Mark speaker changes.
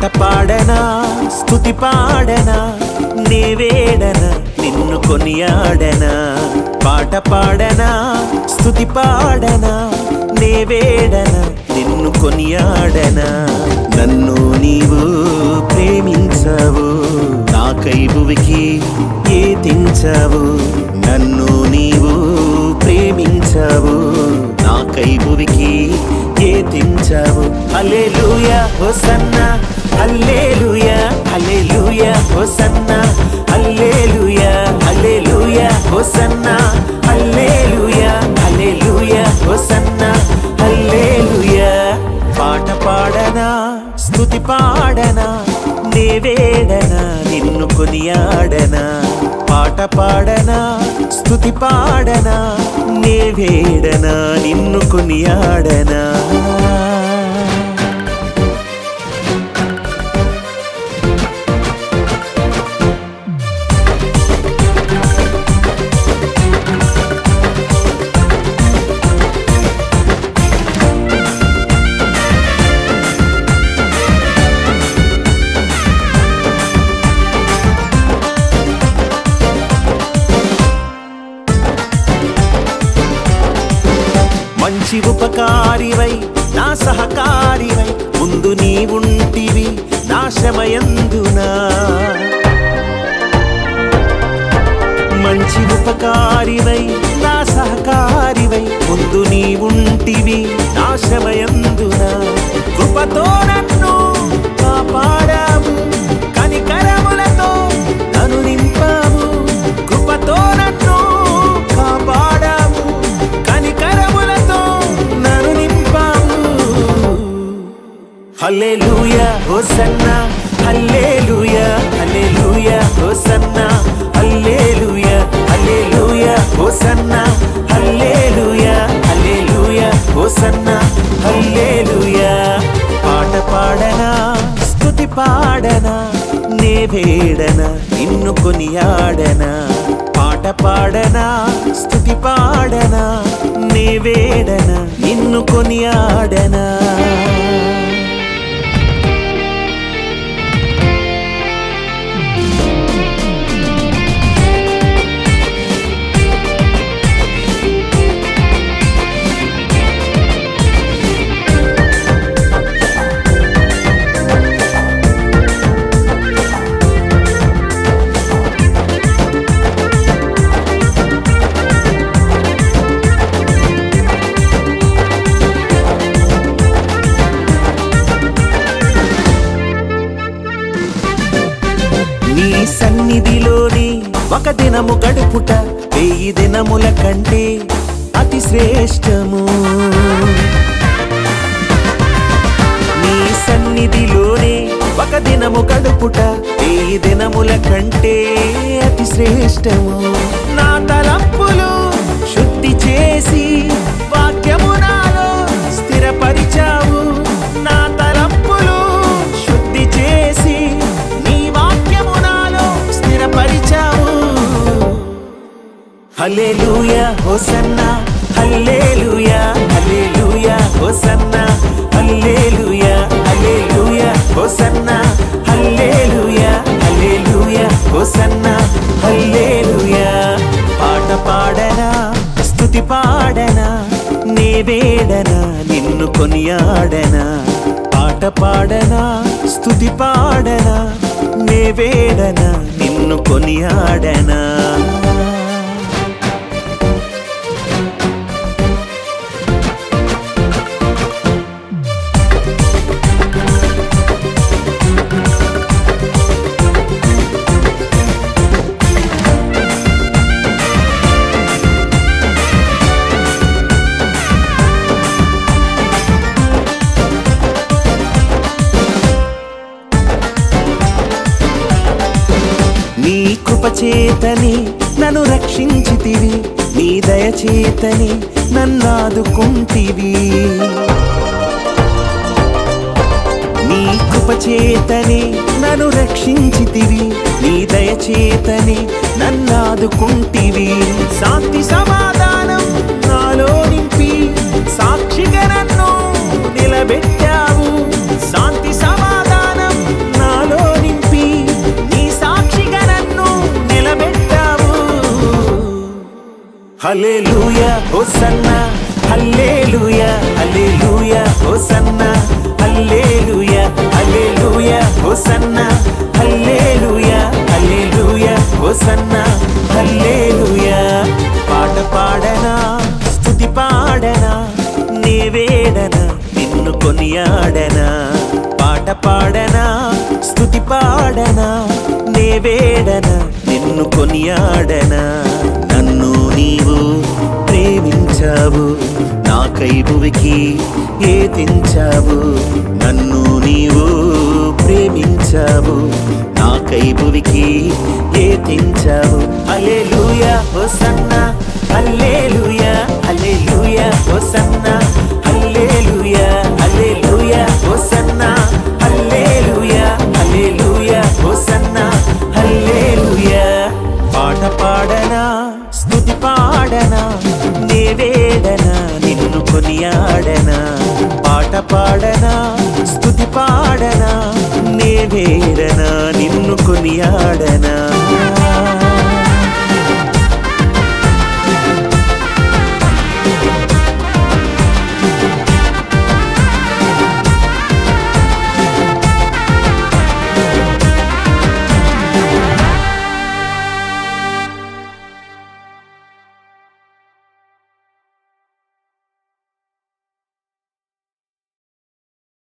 Speaker 1: పాట పాడనా స్థుతి పాడనా నీవేడనా నిన్ను కొనియాడనా? పాట పాడనా స్థుతి పాడనా నీవేడనా నిన్ను కొనియాడనా? నన్ను నీవు ప్రేమించావు నాకై భువికి ఏ తెంచావు? పాడనా పాట పాడనా స్థుతి పాడనా నే వేడనా నిన్ను కొనియాడనా? మంచి ఉపకారివై నా సహకారివై ముందు నీ ఉంటివి నా శమయందునా మంచి ఉపకారివై నా సహకారివై ముందు నీ ఉంటివి నా శమయందునా హల్లెలూయా హోసన్నా హల్లెలూయా హల్లెలూయా హోసన్నా హల్లెలూయా హల్లెలూయా హోసన్నా హల్లెలూయా హల్లెలూయా హోసన్నా హల్లెలూయా. పాట పాడనా స్తుతి పాడనా నే వేడనా నిన్ను కొనియాడనా. పాట పాడనా స్తుతి పాడనా నే వేడనా నిన్ను కొనియాడనా. దినము గడుపుట వెయ్యి దినముల కంటే అతి శ్రేష్టము. నీ సన్నిధిలోనే ఒక దినము గడుపుట వెయ్యి దినముల కంటే అతి శ్రేష్టము. నా తలంపులు శుద్ధి చేసి వాక్యము నాలో స్థిరపరిచా హల్లెలూయా హోసన్నా హల్లెలూయా హల్లెలూయా హోసన్నా హల్లెలూయా హల్లెలూయా హోసన్నా హల్లెలూయా హల్లెలూయా హోసన్నా హల్లెలూయా. పాట పాడనా స్తుతి పాడనా నే వేడనా నిన్ను కొనియాడనా. పాట పాడనా స్తుతి పాడనా నే వేడనా నిన్ను కొనియాడనా. చేతని నన్ను రక్షించితివి. నీ దయచేతని నన్నాదుకుంటివి. నీ కృపచేతని నన్ను రక్షించితివి. నీ దయచేతని నన్నాదుకుంటివి. శాంతి సమాధానం నాలో హోసన్న హల్లెలూయా హల్లెలూయా హోసన్న హల్లెలూయా హల్లెలూయా హోసన్న హల్లెలూయా హల్లెలూయా హోసన్న హల్లెలూయా. పాట పాడనా స్తుతి పాడనా నేవేడనా నిన్ను కొనియాడనా. పాట పాడనా స్తుతి పాడనా నే నిన్ను కొనియాడనా. తెచ్చావు నాకై భువికి ఏ తెంచావు? నన్ను నీవు ప్రేమించావు. నాకై భువికి ఏ తెంచావు? అల్లెలూయా హోసన్న అల్లెలూయా పాడనా స్థుతి పాడనా నే వేడనా నిన్ను కొనియా